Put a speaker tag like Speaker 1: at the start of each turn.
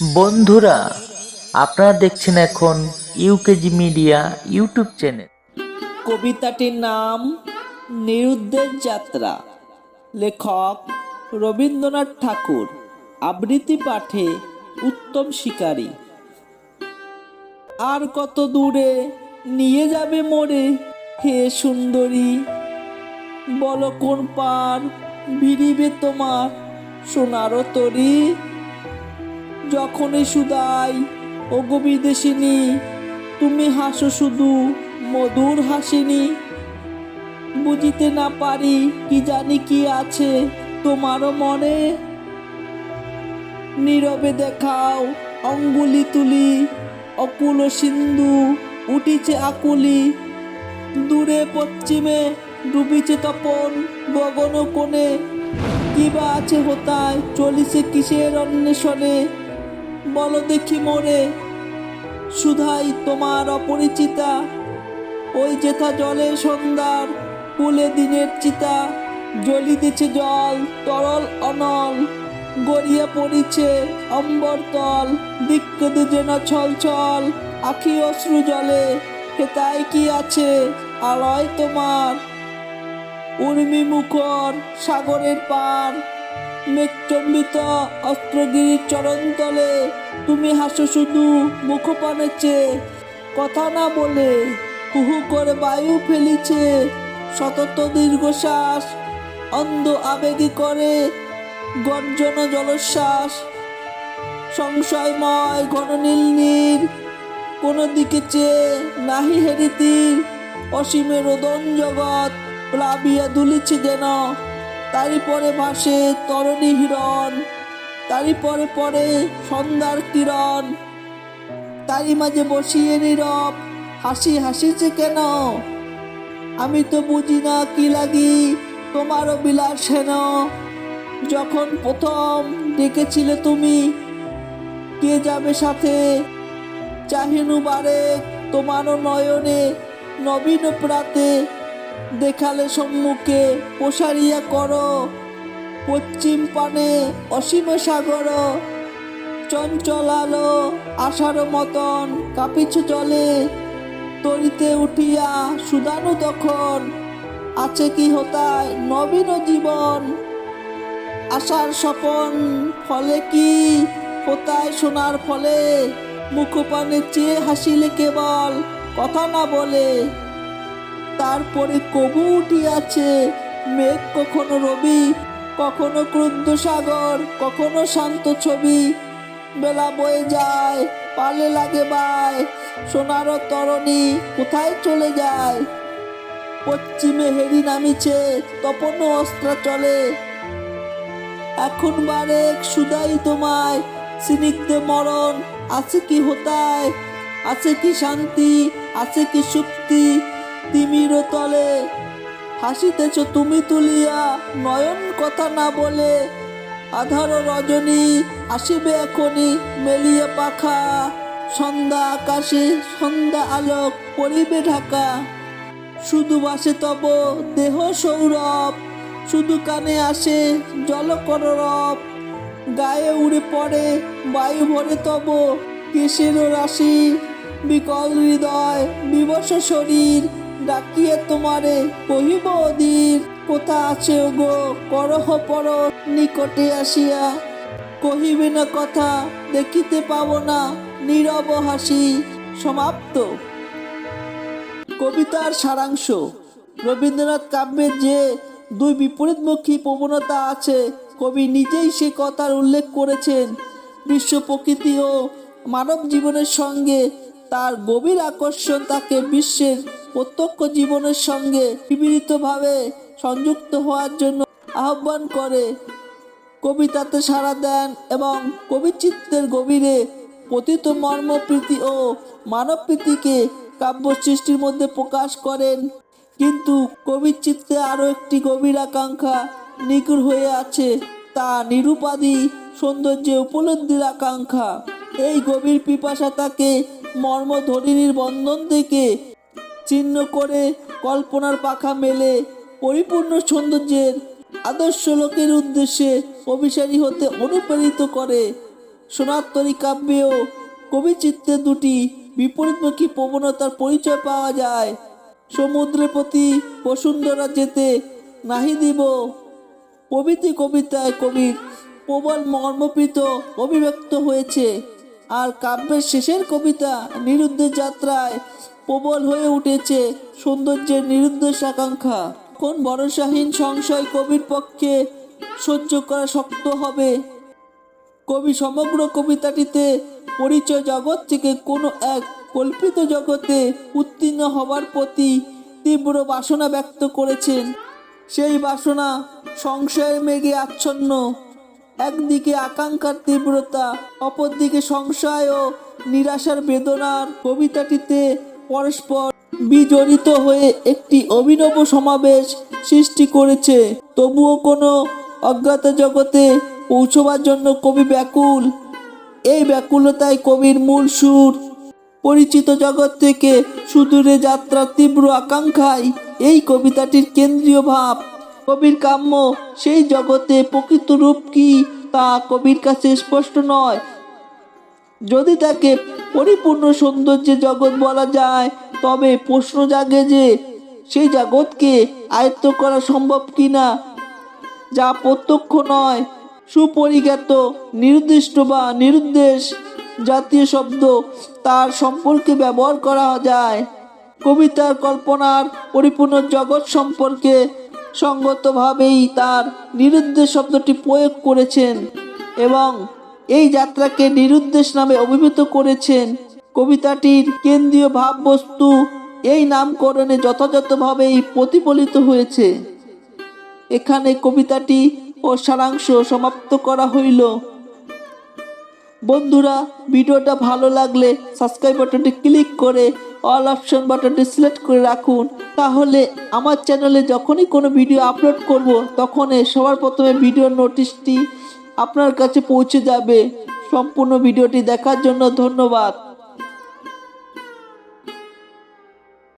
Speaker 1: বন্ধুরা, আপনারা দেখছেন এখন ইউকেজি মিডিয়া ইউটিউব চ্যানেল
Speaker 2: কবিতাটির নাম নিরুদ্দের যাত্রা। লেখক, রবীন্দ্রনাথ ঠাকুর। আবৃত্তি পাঠে, উত্তম শিকারী। আর কত দূরে নিয়ে যাবে মোরে হে সুন্দরী? বলো কোন পার ভিড়িবে তোমার সোনারও তরি? যখনই সুদাই ও বিদেশিনী, তুমি হাসো শুধু, মধুর হাসিনি। বুঝিতে না পারি কি জানি কি আছে তোমারও মনে। নীরবে দেখাও অঙ্গুলি তুলি অকুল সিন্ধু উঠিছে আকুলি। দূরে পশ্চিমে ডুবিছে তপন গগন কোণে কিবা আছে হোতায় চলিছে কিসের অন্বেষণে? বলো দেখি মোরে, সুধাই তোমার অপরিচিতা। ওই যেথা জলের সন্ধ্যার কুলে দিনের চিতা জ্বলিতেছে জল তরল অনল, গড়িয়ে পড়িছে অম্বর তল দিক্কদে যেন ছল ছল, আখি অশ্রু জলে হেতায় কি আছে আলয় তোমার? উর্মি মুখর সাগরের পার মেঘচম্বিত অস্ত্রগিরির চরণতলে। তুমি হাসো শুধু মুখপানে চেয়ে। কথা না বলে হুহু করে বায়ু ফেলিছে। সতত দীর্ঘশ্বাস অন্ধ আবেগী করে গর্জন জলশ্বাস সংশয়ময় ঘননীল নীর কোনো দিকে চেয়ে নাহি হেরিতির। অসীমের রোদন জগৎ প্লাবিয়া দুলিছে যেন। তারই পরে ভাসে তরণী হিরণ, তারই পরে পরে সন্ধ্যার কিরণ। তারই মাঝে বসিয়ে নীরব হাসি হাসিছে কেন? আমি তো বুঝি না কি লাগি তোমারও বিলাস হেন। যখন প্রথম ডেকেছিলে তুমি, কে যাবে সাথে? চাহিনু বারে তোমারও নয়নে নবীন প্রাতে দেখালে সম্মুখে প্রসারিয়া কর। পশ্চিম পানে অসীম সাগর। চঞ্চল আলো আশার মতন কাপিছু চলে তরিতে উঠিয়া সুদানু তখন আছে কি হতায় নবীন জীবন। আশার স্বপন ফলে কি হোতায় শোনার ফলে? মুখপানে চেয়ে হাসিলে কেবল কথা না বলে। তারপরে কবু উঠিয়াছে। মেঘ কখনো রবি, কখনো ক্রুদ্ধ সাগর, কখনো শান্ত ছবি। বেলা বয়ে যায়, পালে লাগে বায়, সোনার তরণী কোথায় চলে যায়? পশ্চিমে হেরি নামিছে, তপন অস্ত্র চলে এখন বারেক সুদাই তোমায়, সিনিগ্ধে মরণ, আছে কি হোতায়? আছে কি শান্তি, আছে কি সুক্তি তিমির তলে, হাসিতেছ তুমি তুলিয়া, নয়ন কথা না বলে। আধার রজনী আসিবে এখনই মেলিয়ে পাখা, সন্ধ্যা আকাশে, সন্ধ্যা আলোক পরিবে ঢাকা। শুধু বাসে তব দেহ সৌরভ, শুধু কানে আসে জলকররব গায়ে উড়ে পড়ে, বায়ু ভরে তব কেশের রাশি, বিকল হৃদয়, বিবশ শরীর। ডাকিয়ে তোমারে কহিব অধীর। কোথা আছে গো করহ পর নিকটে আসিয়া কহিবে না কথা, দেখিতে পাবো না, নীরব হাসি, সমাপ্ত। কবিতার সারাংশ। রবীন্দ্রনাথ কাব্যের যে দুই বিপরীতমুখী প্রবণতা আছে, কবি নিজেই সে কথার উল্লেখ করেছেন। বিশ্ব প্রকৃতি ও মানব জীবনের সঙ্গে তার গভীর আকর্ষণ তাকে বিশ্বের প্রত্যক্ষ জীবনের সঙ্গে বিপরীতভাবে সংযুক্ত হওয়ার জন্য আহ্বান করে। কবিতাতে সাড়া দেন এবং কবিচিত্রের গভীরে পতিত মর্মপ্রীতি ও মানবপ্রীতিকে কাব্য সৃষ্টির মধ্যে প্রকাশ করেন। কিন্তু কবির চিত্তে আরও একটি গভীর আকাঙ্ক্ষা নিগুড় হয়ে আছে, তা নিরুপাদি সৌন্দর্য উপলব্ধির আকাঙ্ক্ষা। এই গভীর পিপাসা তাকে মর্মধরিণীর বন্ধন থেকে চিহ্ন করে কল্পনার পাখা মেলে পরিপূর্ণ সৌন্দর্যের আদর্শ লোকের উদ্দেশ্যে অভিসারী হতে অনুপ্রাণিত করে। সোনাত্তরী কাব্যেও কবি চিত্তে দুটি বিপরীতমুখী প্রবণতার পরিচয় পাওয়া যায়। সমুদ্রের প্রতি বসুন্ধরা যেতে নাহি দিব। প্রভৃতি কবিতায় কবির প্রবল মর্মপীত অভিব্যক্ত হয়েছে। আর কাব্যের শেষের কবিতা নিরুদ্ধের যাত্রায় প্রবল হয়ে উঠেছে সৌন্দর্যের নিরুদ্দেশ আকাঙ্ক্ষা কোন ভরসাহীন সংশয় কবির পক্ষে সহ্য করা শক্ত হবে? কবি সমগ্র কবিতাটিতে পরিচয় জগৎ থেকে কোনো এক কল্পিত জগতে উত্তীর্ণ হবার প্রতি তীব্র বাসনা ব্যক্ত করেছেন। সেই বাসনা সংশয়ের মেঘে আচ্ছন্ন। একদিকে আকাঙ্ক্ষার তীব্রতা, অপরদিকে সংশয় ও নিরাশার বেদনার কবিতাটিতে পরস্পর বিজড়িত হয়ে একটি অভিনব সমাবেশ সৃষ্টি করেছে। তবুও কোনো অজ্ঞাত জগতে পৌঁছবার জন্য কবি ব্যাকুল। এই ব্যাকুলতায় কবির মূল সুর। পরিচিত জগৎ থেকে সুদূরে যাত্রার তীব্র আকাঙ্ক্ষায় এই কবিতাটির কেন্দ্রীয় ভাব। কবির কাম্য, সেই জগতে প্রকৃত রূপ কি তা কবির কাছে স্পষ্ট নয়। যদি তাকে পরিপূর্ণ সৌন্দর্যের জগৎ বলা যায়, তবে প্রশ্ন জাগে যে, সেই জগৎকে আয়ত্ত করা সম্ভব কিনা, যা প্রত্যক্ষ নয়। সুপরিজ্ঞাত, নির্দিষ্ট বা নিরুদ্দেশ জাতীয় শব্দ তার সম্পর্কে ব্যবহার করা যায়। কবিতার কল্পনার পরিপূর্ণ জগৎ সম্পর্কে সঙ্গতভাবেই তার নিরুদ্দেশ শব্দটি প্রয়োগ করেছেন এবং এই যাত্রাকে নিরুদ্দেশ নামে অভিভূত করেছেন। কবিতাটির কেন্দ্রীয় ভাববস্তু এই নামকরণে যথাযথভাবেই প্রতিফলিত হয়েছে। এখানে কবিতাটি ও সারাংশ সমাপ্ত করা হইল। বন্ধুরা, ভিডিওটা ভালো লাগলে সাবস্ক্রাইব বাটনটি ক্লিক করে অল অপশন বাটনটি সিলেক্ট করে রাখুন। তাহলে আমার চ্যানেলে যখনই কোনো ভিডিও আপলোড করব, তখনই সবার প্রথমে ভিডিওর নোটিশটি আপনার কাছে পৌঁছে যাবে। সম্পূর্ণ ভিডিওটি দেখার জন্য ধন্যবাদ।